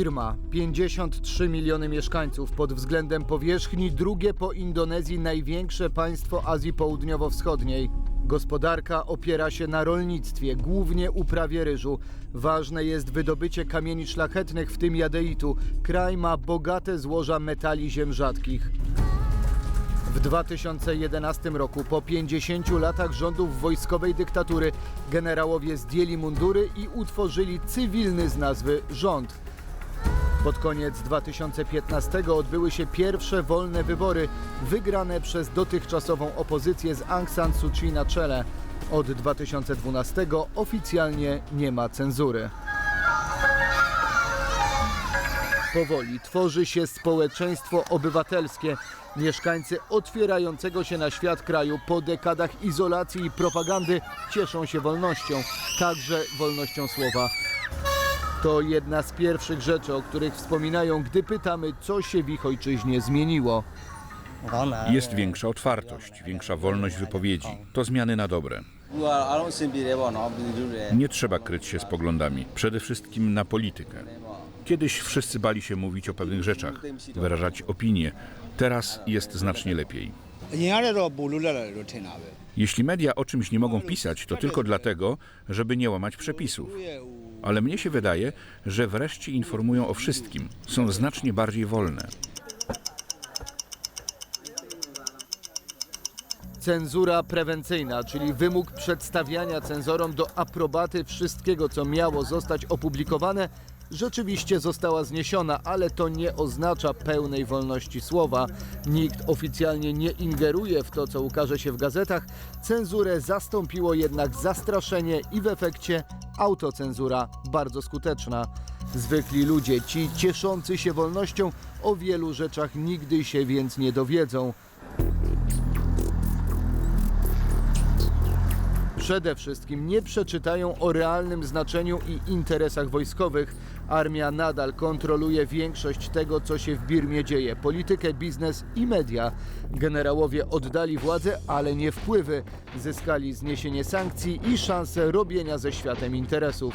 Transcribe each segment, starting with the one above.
Birma, 53 miliony mieszkańców, pod względem powierzchni drugie po Indonezji największe państwo Azji Południowo-Wschodniej. Gospodarka opiera się na rolnictwie, głównie uprawie ryżu. Ważne jest wydobycie kamieni szlachetnych, w tym jadeitu. Kraj ma bogate złoża metali ziem rzadkich. W 2011 roku, po 50 latach rządów wojskowej dyktatury, generałowie zdjęli mundury i utworzyli cywilny z nazwy rząd. Pod koniec 2015 odbyły się pierwsze wolne wybory, wygrane przez dotychczasową opozycję z Aung San Suu Kyi na czele. Od 2012 oficjalnie nie ma cenzury. Powoli tworzy się społeczeństwo obywatelskie. Mieszkańcy otwierającego się na świat kraju po dekadach izolacji i propagandy cieszą się wolnością, także wolnością słowa. To jedna z pierwszych rzeczy, o których wspominają, gdy pytamy, co się w ich ojczyźnie zmieniło. Jest większa otwartość, większa wolność wypowiedzi. To zmiany na dobre. Nie trzeba kryć się z poglądami, przede wszystkim na politykę. Kiedyś wszyscy bali się mówić o pewnych rzeczach, wyrażać opinie. Teraz jest znacznie lepiej. Jeśli media o czymś nie mogą pisać, to tylko dlatego, żeby nie łamać przepisów. Ale mnie się wydaje, że wreszcie informują o wszystkim. Są znacznie bardziej wolne. Cenzura prewencyjna, czyli wymóg przedstawiania cenzorom do aprobaty wszystkiego, co miało zostać opublikowane, rzeczywiście została zniesiona, ale to nie oznacza pełnej wolności słowa. Nikt oficjalnie nie ingeruje w to, co ukaże się w gazetach. Cenzurę zastąpiło jednak zastraszenie i w efekcie autocenzura bardzo skuteczna. Zwykli ludzie, ci cieszący się wolnością, o wielu rzeczach nigdy się więc nie dowiedzą. Przede wszystkim nie przeczytają o realnym znaczeniu i interesach wojskowych. Armia nadal kontroluje większość tego, co się w Birmie dzieje. Politykę, biznes i media. Generałowie oddali władzę, ale nie wpływy. Zyskali zniesienie sankcji i szansę robienia ze światem interesów.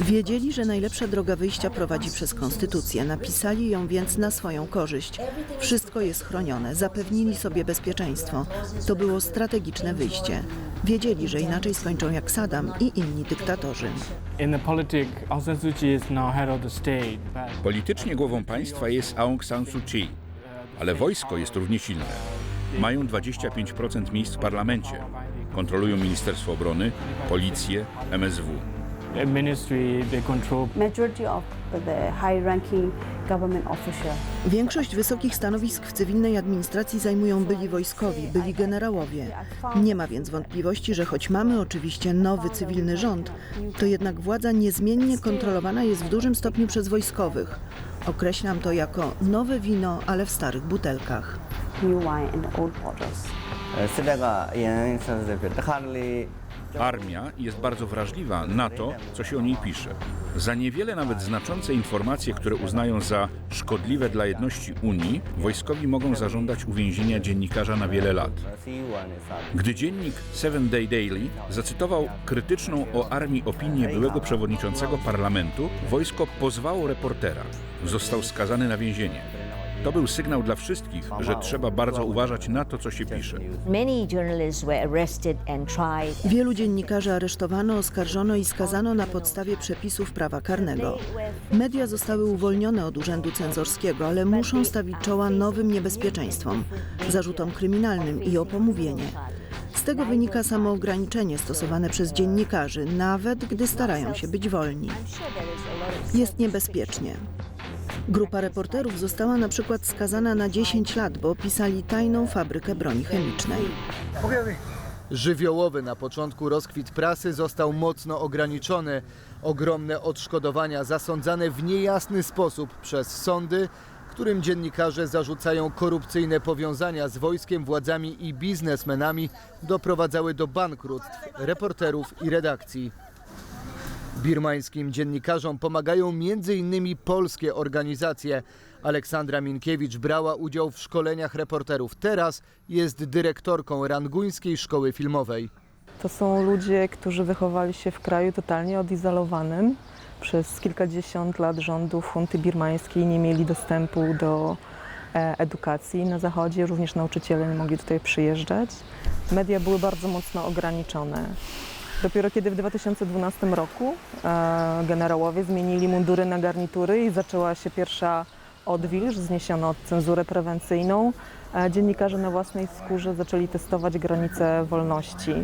Wiedzieli, że najlepsza droga wyjścia prowadzi przez konstytucję. Napisali ją więc na swoją korzyść. Wszystko jest chronione, zapewnili sobie bezpieczeństwo. To było strategiczne wyjście. Wiedzieli, że inaczej skończą jak Saddam i inni dyktatorzy. In the politic, Aung San Suu Kyi is now head of the state, but Politycznie głową państwa jest Aung San Suu Kyi, ale wojsko jest równie silne. Mają 25% miejsc w parlamencie. Kontrolują Ministerstwo Obrony, policję, MSW. the ministry they control majority of the high-ranking Większość wysokich stanowisk w cywilnej administracji zajmują byli wojskowi, byli generałowie. Nie ma więc wątpliwości, że choć mamy oczywiście nowy cywilny rząd, to jednak władza niezmiennie kontrolowana jest w dużym stopniu przez wojskowych. Określam to jako nowe wino, ale w starych butelkach. Armia jest bardzo wrażliwa na to, co się o niej pisze. Za niewiele nawet znaczące informacje, które uznają za szkodliwe dla jedności Unii, wojskowi mogą zażądać uwięzienia dziennikarza na wiele lat. Gdy dziennik Seven Day Daily zacytował krytyczną o armii opinię byłego przewodniczącego parlamentu, wojsko pozwało reportera. Został skazany na więzienie. To był sygnał dla wszystkich, że trzeba bardzo uważać na to, co się pisze. Wielu dziennikarzy aresztowano, oskarżono i skazano na podstawie przepisów prawa karnego. Media zostały uwolnione od urzędu cenzorskiego, ale muszą stawić czoła nowym niebezpieczeństwom, zarzutom kryminalnym i o pomówienie. Z tego wynika samoograniczenie stosowane przez dziennikarzy, nawet gdy starają się być wolni. Jest niebezpiecznie. Grupa reporterów została na przykład skazana na 10 lat, bo opisali tajną fabrykę broni chemicznej. Żywiołowy na początku rozkwit prasy został mocno ograniczony. Ogromne odszkodowania zasądzane w niejasny sposób przez sądy, którym dziennikarze zarzucają korupcyjne powiązania z wojskiem, władzami i biznesmenami, doprowadzały do bankructw reporterów i redakcji. Birmańskim dziennikarzom pomagają m.in. polskie organizacje. Aleksandra Minkiewicz brała udział w szkoleniach reporterów. Teraz jest dyrektorką Ranguńskiej Szkoły Filmowej. To są ludzie, którzy wychowali się w kraju totalnie odizolowanym. Przez kilkadziesiąt lat rządów hunty birmańskiej nie mieli dostępu do e, edukacji na zachodzie, również nauczyciele nie mogli tutaj przyjeżdżać. Media były bardzo mocno ograniczone. Dopiero kiedy w 2012 roku e, generałowie zmienili mundury na garnitury i zaczęła się pierwsza odwilż, zniesiono cenzurę prewencyjną, e, dziennikarze na własnej skórze zaczęli testować granice wolności,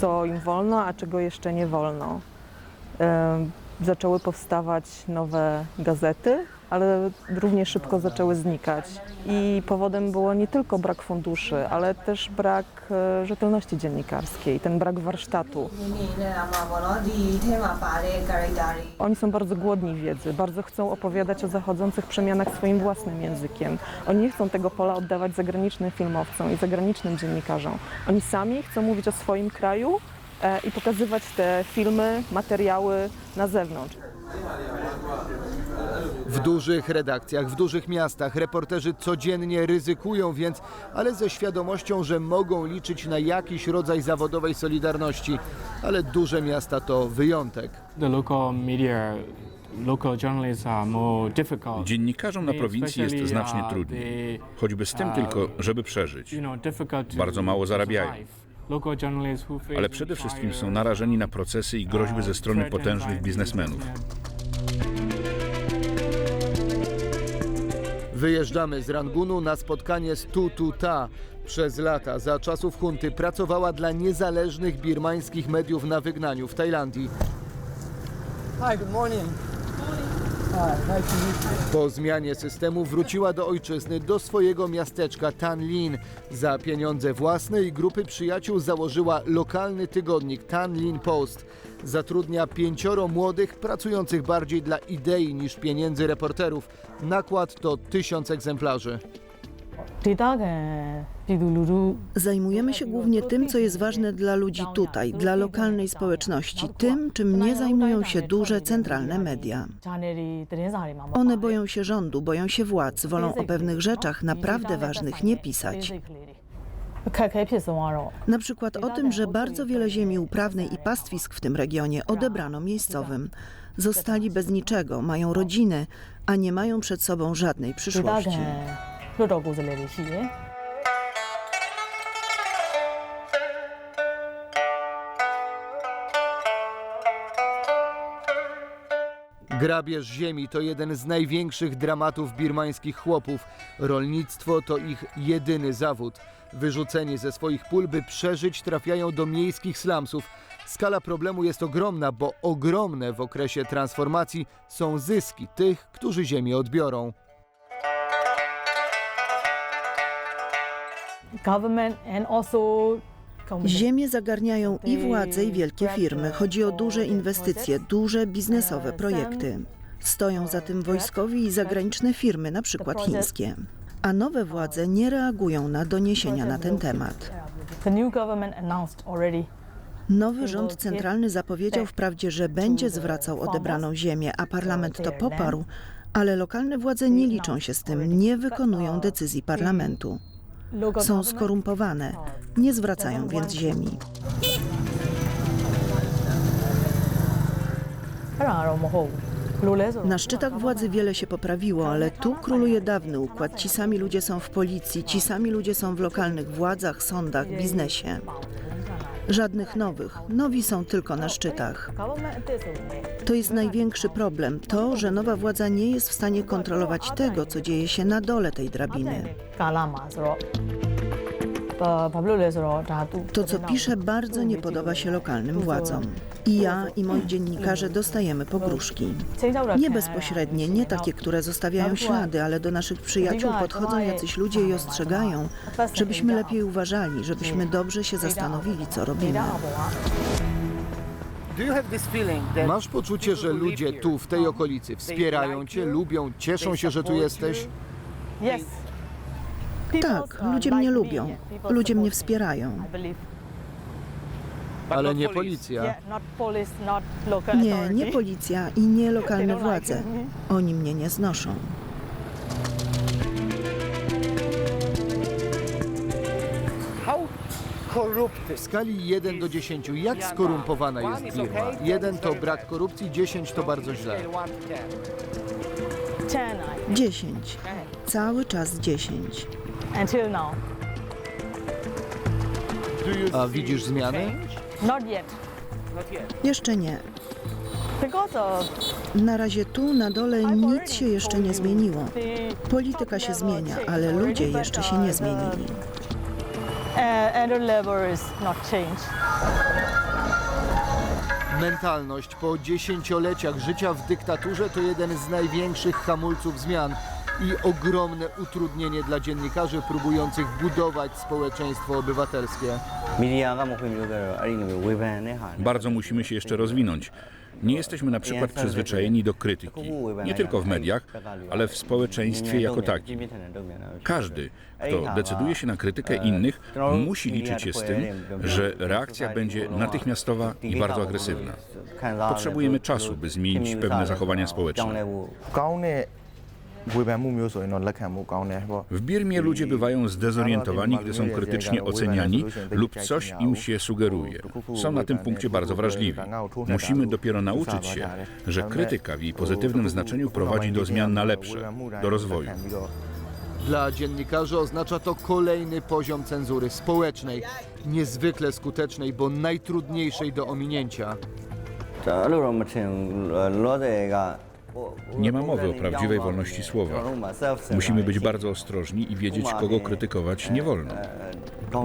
co im wolno, a czego jeszcze nie wolno. E, Zaczęły powstawać nowe gazety, ale równie szybko zaczęły znikać. I powodem było nie tylko brak funduszy, ale też brak e, rzetelności dziennikarskiej, ten brak warsztatu. Oni są bardzo głodni wiedzy, bardzo chcą opowiadać o zachodzących przemianach swoim własnym językiem. Oni nie chcą tego pola oddawać zagranicznym filmowcom i zagranicznym dziennikarzom. Oni sami chcą mówić o swoim kraju e, i pokazywać te filmy, materiały na zewnątrz. W dużych redakcjach, w dużych miastach reporterzy codziennie ryzykują więc, ale ze świadomością, że mogą liczyć na jakiś rodzaj zawodowej solidarności. Ale duże miasta to wyjątek. The local media. Dziennikarzom na prowincji jest znacznie uh, trudniej. Choćby z tym uh, tylko, żeby przeżyć. Bardzo mało zarabiają. Ale przede wszystkim są narażeni na procesy i groźby ze strony potężnych biznesmenów. Wyjeżdżamy z Rangunu na spotkanie z Tutu Ta. Przez lata za czasów hunty pracowała dla niezależnych birmańskich mediów na wygnaniu w Tajlandii. Po zmianie systemu wróciła do ojczyzny, do swojego miasteczka Tanlin. Za pieniądze własne i grupy przyjaciół założyła lokalny tygodnik Tanlin Post. Zatrudnia pięcioro młodych, pracujących bardziej dla idei niż pieniędzy reporterów. Nakład to tysiąc egzemplarzy. Zajmujemy się głównie tym, co jest ważne dla ludzi tutaj, dla lokalnej społeczności, tym, czym nie zajmują się duże centralne media. One boją się rządu, boją się władz, wolą o pewnych rzeczach naprawdę ważnych nie pisać. Na przykład o tym, że bardzo wiele ziemi uprawnej i pastwisk w tym regionie odebrano miejscowym. Zostali bez niczego, mają rodziny, a nie mają przed sobą żadnej przyszłości. Grabież ziemi to jeden z największych dramatów birmańskich chłopów. Rolnictwo to ich jedyny zawód. Wyrzuceni ze swoich pól, by przeżyć, trafiają do miejskich slumsów. Skala problemu jest ogromna, bo ogromne w okresie transformacji są zyski tych, którzy ziemię odbiorą. Ziemię zagarniają i władze, i wielkie firmy. Chodzi o duże inwestycje, duże biznesowe projekty. Stoją za tym wojskowi i zagraniczne firmy, na przykład chińskie. A nowe władze nie reagują na doniesienia na ten temat. Nowy rząd centralny zapowiedział wprawdzie, że będzie zwracał odebraną ziemię, a parlament to poparł, ale lokalne władze nie liczą się z tym, nie wykonują decyzji parlamentu. Są skorumpowane, nie zwracają więc ziemi. Na szczytach władzy wiele się poprawiło, ale tu króluje dawny układ. Ci sami ludzie są w policji, ci sami ludzie są w lokalnych władzach, sądach, biznesie. Żadnych nowych. Nowi są tylko na szczytach. To jest największy problem. To, że nowa władza nie jest w stanie kontrolować tego, co dzieje się na dole tej drabiny. To, co pisze, bardzo nie podoba się lokalnym władzom. I ja, i moi dziennikarze dostajemy pogróżki. Nie bezpośrednie, nie takie, które zostawiają ślady, ale do naszych przyjaciół podchodzą jacyś ludzie i ostrzegają, żebyśmy lepiej uważali, żebyśmy dobrze się zastanowili, co robimy. Masz poczucie, że ludzie tu, w tej okolicy, wspierają cię, lubią, cieszą się, że tu jesteś? Tak, ludzie mnie lubią, ludzie mnie wspierają. Ale nie policja. Nie, nie policja i nie lokalne władze. Oni mnie nie znoszą. W skali 1 do 10, jak skorumpowana jest Birma? 1 to brak korupcji, 10 to bardzo źle. 10. Cały czas 10. Until now. A widzisz zmiany? Not yet. Jeszcze nie. Because of Na razie tu na dole nic się jeszcze nie zmieniło. Polityka się zmienia, ale ludzie jeszcze się nie zmienili. uh, other level is not changed. Mentalność po dziesięcioleciach życia w dyktaturze to jeden z największych hamulców zmian i ogromne utrudnienie dla dziennikarzy próbujących budować społeczeństwo obywatelskie. Bardzo musimy się jeszcze rozwinąć. Nie jesteśmy na przykład przyzwyczajeni do krytyki, nie tylko w mediach, ale w społeczeństwie jako takim. Każdy, kto decyduje się na krytykę innych, musi liczyć się z tym, że reakcja będzie natychmiastowa i bardzo agresywna. Potrzebujemy czasu, by zmienić pewne zachowania społeczne. W Birmie ludzie bywają zdezorientowani, gdy są krytycznie oceniani lub coś im się sugeruje. Są na tym punkcie bardzo wrażliwi. Musimy dopiero nauczyć się, że krytyka w jej pozytywnym znaczeniu prowadzi do zmian na lepsze, do rozwoju. Dla dziennikarzy oznacza to kolejny poziom cenzury społecznej, niezwykle skutecznej, bo najtrudniejszej do ominięcia. Nie ma mowy o prawdziwej wolności słowa. Musimy być bardzo ostrożni i wiedzieć, kogo krytykować nie wolno.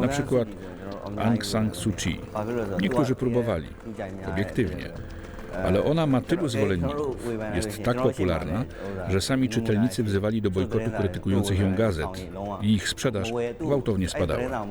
Na przykład Aung San Suu Kyi. Niektórzy próbowali, obiektywnie. Ale ona ma tylu zwolenników, jest tak popularna, że sami czytelnicy wzywali do bojkotu krytykujących ją gazet i ich sprzedaż gwałtownie spadała.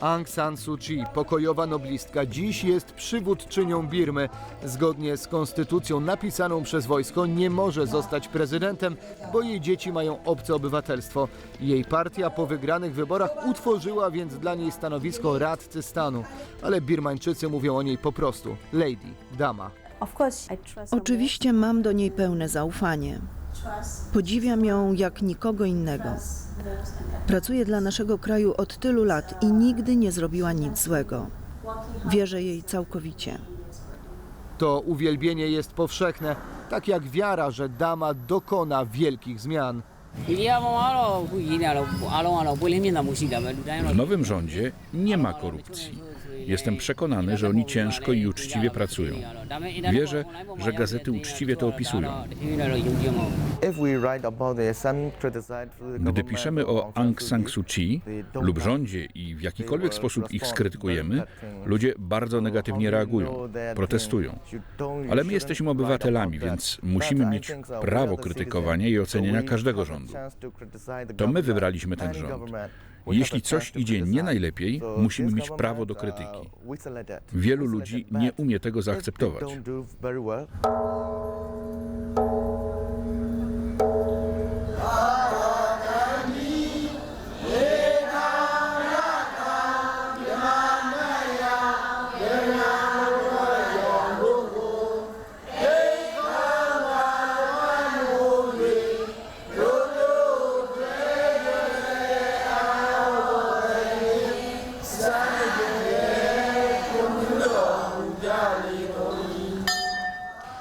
Aung San Suu Kyi, pokojowa noblistka, dziś jest przywódczynią Birmy. Zgodnie z konstytucją napisaną przez wojsko nie może zostać prezydentem, bo jej dzieci mają obce obywatelstwo. Jej partia po wygranych wyborach utworzyła więc dla niej stanowisko radcy stanu. Ale Birmańczycy mówią o niej po prostu lady, dama. Oczywiście mam do niej pełne zaufanie. Podziwiam ją jak nikogo innego. Pracuje dla naszego kraju od tylu lat i nigdy nie zrobiła nic złego. Wierzę jej całkowicie. To uwielbienie jest powszechne, tak jak wiara, że dama dokona wielkich zmian. W nowym rządzie nie ma korupcji. Jestem przekonany, że oni ciężko i uczciwie pracują. Wierzę, że gazety uczciwie to opisują. Gdy piszemy o Aung San Suu Kyi lub rządzie i w jakikolwiek sposób ich skrytykujemy, ludzie bardzo negatywnie reagują, protestują. Ale my jesteśmy obywatelami, więc musimy mieć prawo krytykowania i oceniania każdego rządu. To my wybraliśmy ten rząd. Jeśli coś idzie nie najlepiej, musimy mieć prawo do krytyki. Wielu ludzi nie umie tego zaakceptować.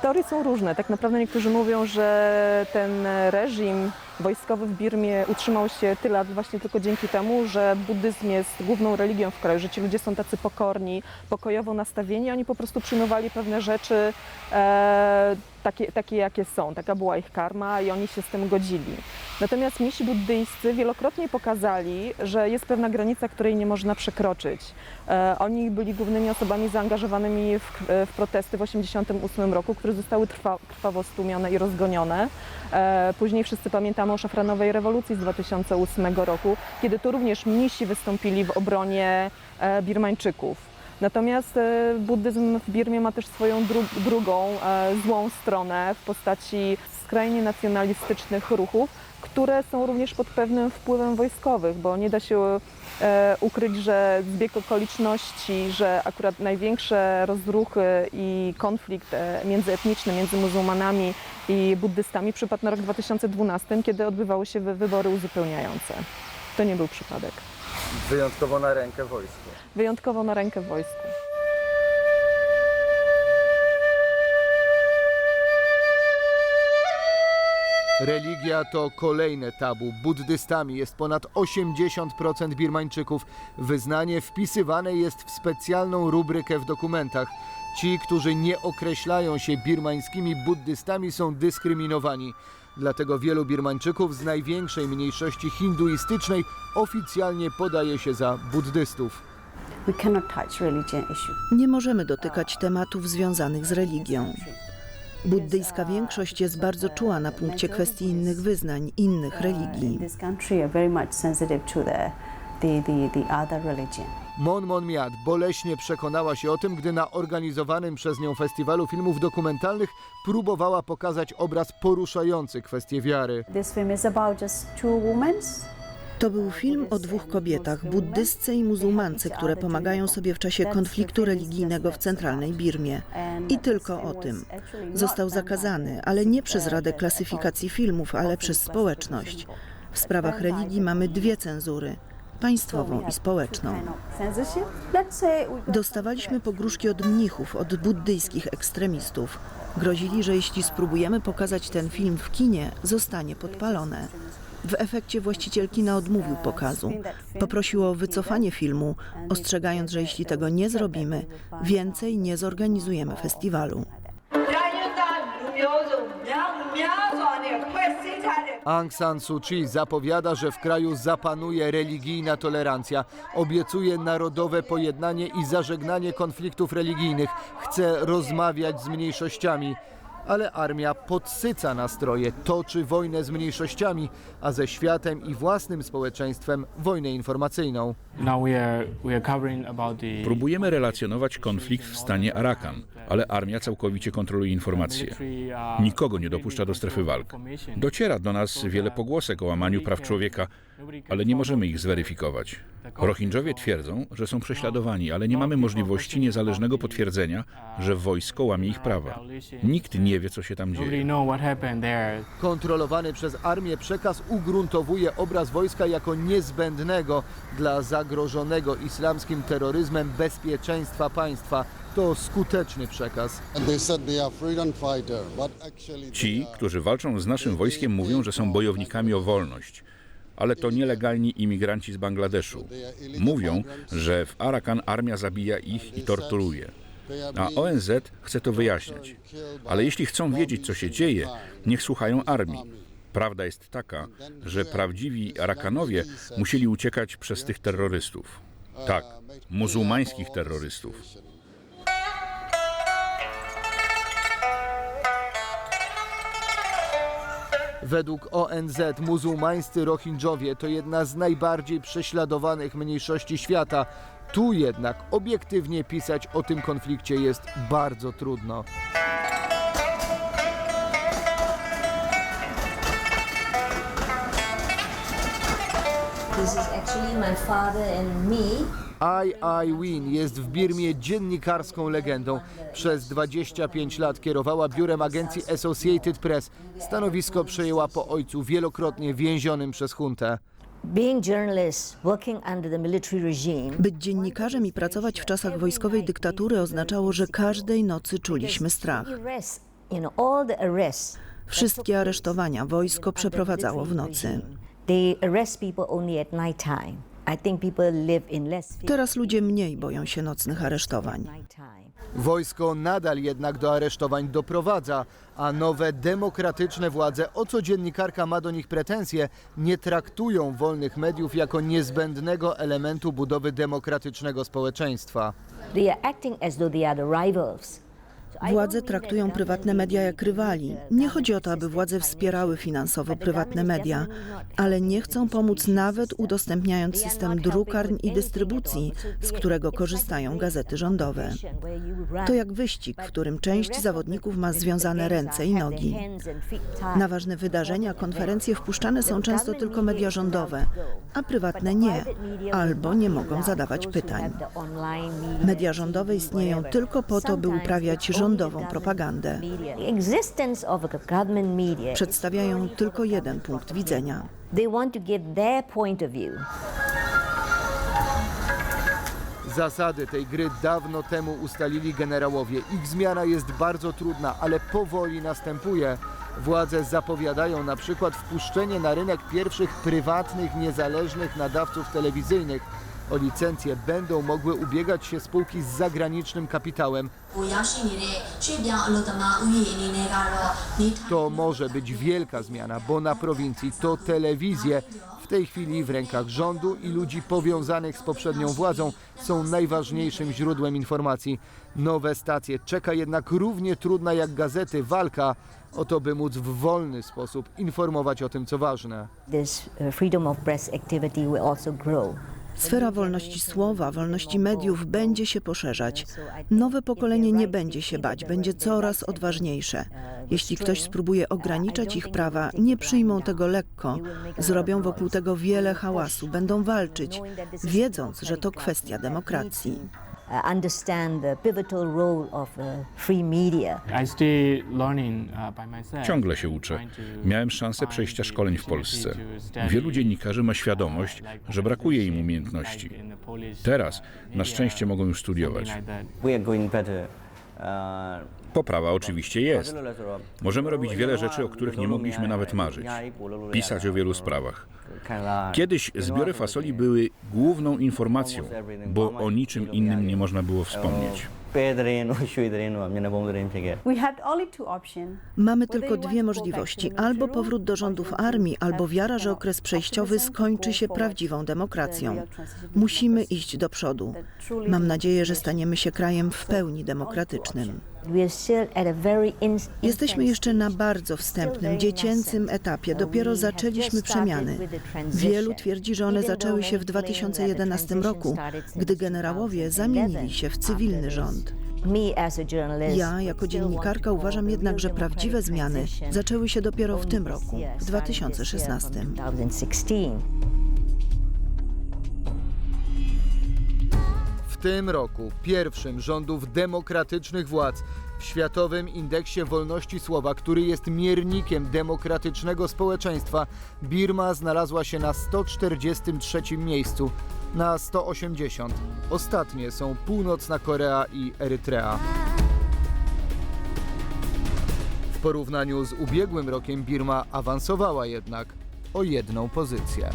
Teorie są różne. Tak naprawdę niektórzy mówią, że ten reżim wojskowy w Birmie utrzymał się tyle lat właśnie tylko dzięki temu, że buddyzm jest główną religią w kraju, że ci ludzie są tacy pokorni, pokojowo nastawieni, oni po prostu przyjmowali pewne rzeczy e, takie, takie, jakie są. Taka była ich karma i oni się z tym godzili. Natomiast misi buddyjscy wielokrotnie pokazali, że jest pewna granica, której nie można przekroczyć. E, oni byli głównymi osobami zaangażowanymi w, w protesty w 1988 roku, które zostały trwa, krwawo stłumione i rozgonione. E, później wszyscy pamiętamy o szafranowej rewolucji z 2008 roku, kiedy to również mnisi wystąpili w obronie e, Birmańczyków. Natomiast e, buddyzm w Birmie ma też swoją dru drugą e, złą stronę w postaci skrajnie nacjonalistycznych ruchów, które są również pod pewnym wpływem wojskowych, bo nie da się e, ukryć, że zbieg okoliczności, że akurat największe rozruchy i konflikt międzyetniczny między muzułmanami i buddystami przypadł na rok 2012, kiedy odbywały się wy- wybory uzupełniające. To nie był przypadek. Wyjątkowo na rękę wojsku. Wyjątkowo na rękę wojsku. Religia to kolejne tabu. Buddystami jest ponad 80% Birmańczyków. Wyznanie wpisywane jest w specjalną rubrykę w dokumentach. Ci, którzy nie określają się birmańskimi buddystami, są dyskryminowani. Dlatego wielu Birmańczyków z największej mniejszości hinduistycznej oficjalnie podaje się za buddystów. We cannot touch religion issue. Nie możemy dotykać tematów związanych z religią. Buddyjska większość jest bardzo czuła na punkcie kwestii innych wyznań, innych In religii. Mon Mon Miat boleśnie przekonała się o tym, gdy na organizowanym przez nią festiwalu filmów dokumentalnych próbowała pokazać obraz poruszający kwestię wiary. This film is about just two women. To był film o dwóch kobietach, buddystce i muzułmance, które pomagają sobie w czasie konfliktu religijnego w centralnej Birmie. I tylko o tym. Został zakazany, ale nie przez Radę Klasyfikacji Filmów, ale przez społeczność. W sprawach religii mamy dwie cenzury państwową i społeczną. Dostawaliśmy pogróżki od mnichów, od buddyjskich ekstremistów. Grozili, że jeśli spróbujemy pokazać ten film w kinie, zostanie podpalone. W efekcie właściciel kina odmówił pokazu. Poprosił o wycofanie filmu, ostrzegając, że jeśli tego nie zrobimy, więcej nie zorganizujemy festiwalu. Aung San Suu Kyi zapowiada, że w kraju zapanuje religijna tolerancja. Obiecuje narodowe pojednanie i zażegnanie konfliktów religijnych. Chce rozmawiać z mniejszościami. Ale armia podsyca nastroje, toczy wojnę z mniejszościami, a ze światem i własnym społeczeństwem wojnę informacyjną. Próbujemy relacjonować konflikt w stanie Arakan, ale armia całkowicie kontroluje informacje. Nikogo nie dopuszcza do strefy walk. Dociera do nas wiele pogłosek o łamaniu praw człowieka, ale nie możemy ich zweryfikować. Rohingyowie twierdzą, że są prześladowani, ale nie mamy możliwości niezależnego potwierdzenia, że wojsko łamie ich prawa. Nikt nie wie, co się tam dzieje. Kontrolowany przez armię przekaz ugruntowuje obraz wojska jako niezbędnego dla zagrożonego islamskim terroryzmem bezpieczeństwa państwa. To skuteczny przekaz. Ci, którzy walczą z naszym wojskiem, mówią, że są bojownikami o wolność. Ale to nielegalni imigranci z Bangladeszu. Mówią, że w Arakan armia zabija ich i torturuje. A ONZ chce to wyjaśniać. Ale jeśli chcą wiedzieć, co się dzieje, niech słuchają armii. Prawda jest taka, że prawdziwi Arakanowie musieli uciekać przez tych terrorystów. Tak, muzułmańskich terrorystów. Według ONZ muzułmańscy Rohingyowie to jedna z najbardziej prześladowanych mniejszości świata. Tu jednak obiektywnie pisać o tym konflikcie jest bardzo trudno. This is actually my father and me. Ai Ai Win jest w Birmie dziennikarską legendą. Przez 25 lat kierowała biurem agencji Associated Press. Stanowisko przejęła po ojcu wielokrotnie więzionym przez huntę. Być dziennikarzem i pracować w czasach wojskowej dyktatury oznaczało, że każdej nocy czuliśmy strach. Wszystkie aresztowania wojsko przeprowadzało w nocy. They arrest people only at night time. I think people live in less fear Teraz ludzie mniej boją się nocnych aresztowań. Wojsko nadal jednak do aresztowań doprowadza, a nowe demokratyczne władze, o co dziennikarka ma do nich pretensje, nie traktują wolnych mediów jako niezbędnego elementu budowy demokratycznego społeczeństwa. They are acting as though they are the rivals. Władze traktują prywatne media jak rywali. Nie chodzi o to, aby władze wspierały finansowo prywatne media, ale nie chcą pomóc nawet udostępniając system drukarń i dystrybucji, z którego korzystają gazety rządowe. To jak wyścig, w którym część zawodników ma związane ręce i nogi. Na ważne wydarzenia, konferencje wpuszczane są często tylko media rządowe, a prywatne nie, albo nie mogą zadawać pytań. Media rządowe istnieją tylko po to, by uprawiać rządową propagandę. Przedstawiają tylko jeden punkt widzenia. Zasady tej gry dawno temu ustalili generałowie. Ich zmiana jest bardzo trudna, ale powoli następuje. Władze zapowiadają na przykład wpuszczenie na rynek pierwszych prywatnych, niezależnych nadawców telewizyjnych. O licencję będą mogły ubiegać się spółki z zagranicznym kapitałem. To może być wielka zmiana, bo na prowincji to telewizje w tej chwili w rękach rządu i ludzi powiązanych z poprzednią władzą są najważniejszym źródłem informacji. Nowe stacje czeka jednak równie trudna jak gazety walka o to, by móc w wolny sposób informować o tym, co ważne. This uh, freedom of press activity will also grow. Sfera wolności słowa, wolności mediów będzie się poszerzać. Nowe pokolenie nie będzie się bać, będzie coraz odważniejsze. Jeśli ktoś spróbuje ograniczać ich prawa, nie przyjmą tego lekko. Zrobią wokół tego wiele hałasu, będą walczyć, wiedząc, że to kwestia demokracji. Uh, understand the pivotal role of uh, free media. I still learning uh, by myself. Ciągle się uczę. Miałem szansę przejścia szkoleń w Polsce. Wielu dziennikarzy ma świadomość, że brakuje im umiejętności. Teraz na szczęście mogą już studiować. we are going better. Poprawa oczywiście jest. Możemy robić wiele rzeczy, o których nie mogliśmy nawet marzyć. Pisać o wielu sprawach. Kiedyś zbiory fasoli były główną informacją, bo o niczym innym nie można było wspomnieć. Mamy tylko dwie możliwości: albo powrót do rządów armii, albo wiara, że okres przejściowy skończy się prawdziwą demokracją. Musimy iść do przodu. Mam nadzieję, że staniemy się krajem w pełni demokratycznym. Jesteśmy jeszcze na bardzo wstępnym, dziecięcym etapie. Dopiero zaczęliśmy przemiany. Wielu twierdzi, że one zaczęły się w 2011 roku, gdy generałowie zamienili się w cywilny rząd. Ja, jako dziennikarka, uważam jednak, że prawdziwe zmiany zaczęły się dopiero w tym roku, w 2016. tym roku, pierwszym rządów demokratycznych władz w Światowym Indeksie Wolności Słowa, który jest miernikiem demokratycznego społeczeństwa, Birma znalazła się na 143 miejscu na 180. Ostatnie są Północna Korea i Erytrea. W porównaniu z ubiegłym rokiem Birma awansowała jednak o jedną pozycję.